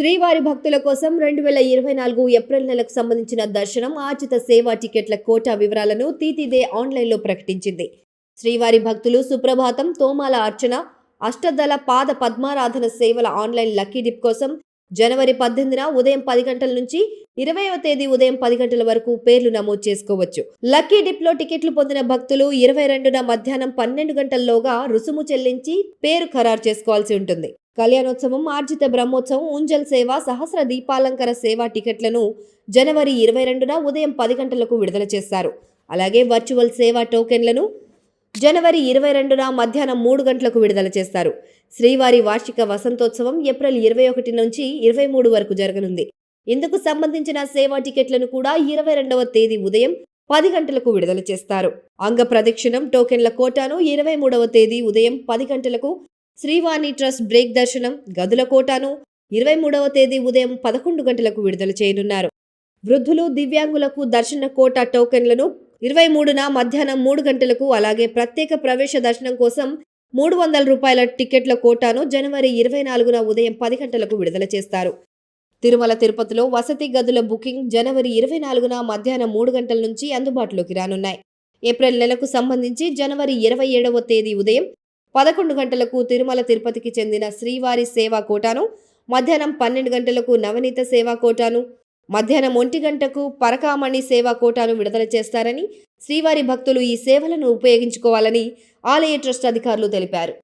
శ్రీవారి భక్తుల కోసం రెండు వేల ఇరవై నాలుగు ఏప్రిల్ నెలకు సంబంధించిన దర్శనం ఆచిత సేవా టికెట్ల కోటా వివరాలను తీతిదే ఆన్లైన్లో ప్రకటించింది. శ్రీవారి భక్తులు సుప్రభాతం తోమాల అర్చన అష్టదళ పాద పద్మారాధన సేవల ఆన్లైన్ లక్కీ డిప్ కోసం జనవరి పద్దెనిమిదిన ఉదయం పది గంటల నుంచి ఇరవైవ తేదీ ఉదయం పది గంటల వరకు పేర్లు నమోదు చేసుకోవచ్చు. లక్కీ డిప్లో టికెట్లు పొందిన భక్తులు ఇరవై రెండున మధ్యాహ్నం పన్నెండు గంటల్లోగా రుసుము చెల్లించి పేరు ఖరారు చేసుకోవాల్సి ఉంటుంది. కళ్యాణోత్సవం ఆర్జిత బ్రహ్మోత్సవం ఉంజల్ సేవ సహస్ర దీపాలంకర సేవ టికెట్లను జనవరి ఇరవై రెండున ఉదయం పది గంటలకు విడుదల చేస్తారు. అలాగే వర్చువల్ సేవా టోకెన్లను జనవరి ఇరవై రెండున మధ్యాహ్నం మూడు గంటలకు విడుదల చేస్తారు. శ్రీవారి వార్షిక వసంతోత్సవం ఏప్రిల్ ఇరవై ఒకటి నుంచి ఇరవై మూడు వరకు జరగనుంది. ఇందుకు సంబంధించిన సేవా టికెట్లను కూడా ఇరవై రెండవ తేదీ ఉదయం పది గంటలకు విడుదల చేస్తారు. అంగ ప్రదక్షిణం టోకెన్ల కోటాను ఇరవై మూడవ తేదీ ఉదయం పది గంటలకు శ్రీవాణి ట్రస్ట్ బ్రేక్ దర్శనం గదుల కోటాను ఇరవై మూడవ తేదీ ఉదయం పదకొండు గంటలకు విడుదల చేయనున్నారు. వృద్ధులు దివ్యాంగులకు దర్శన కోటా టోకెన్లను ఇరవై మూడున మధ్యాహ్నం మూడు గంటలకు అలాగే ప్రత్యేక ప్రవేశ దర్శనం కోసం మూడు వందల రూపాయల టికెట్ల కోటాను జనవరి ఇరవై నాలుగున ఉదయం పది గంటలకు విడుదల చేస్తారు. తిరుమల తిరుపతిలో వసతి గదుల బుకింగ్ జనవరి ఇరవై నాలుగున మధ్యాహ్నం మూడు గంటల నుంచి అందుబాటులోకి రానున్నాయి. ఏప్రిల్ నెలకు సంబంధించి జనవరి ఇరవై ఏడవ తేదీ ఉదయం పదకొండు గంటలకు తిరుమల తిరుపతికి చెందిన శ్రీవారి సేవా కోటాను మధ్యాహ్నం పన్నెండు గంటలకు నవనీత సేవా కోటాను మధ్యాహ్నం ఒంటి గంటకు పరకామణి సేవా కోటాను విడుదల చేస్తారని శ్రీవారి భక్తులు ఈ సేవలను ఉపయోగించుకోవాలని ఆలయ ట్రస్ట్ అధికారులు తెలిపారు.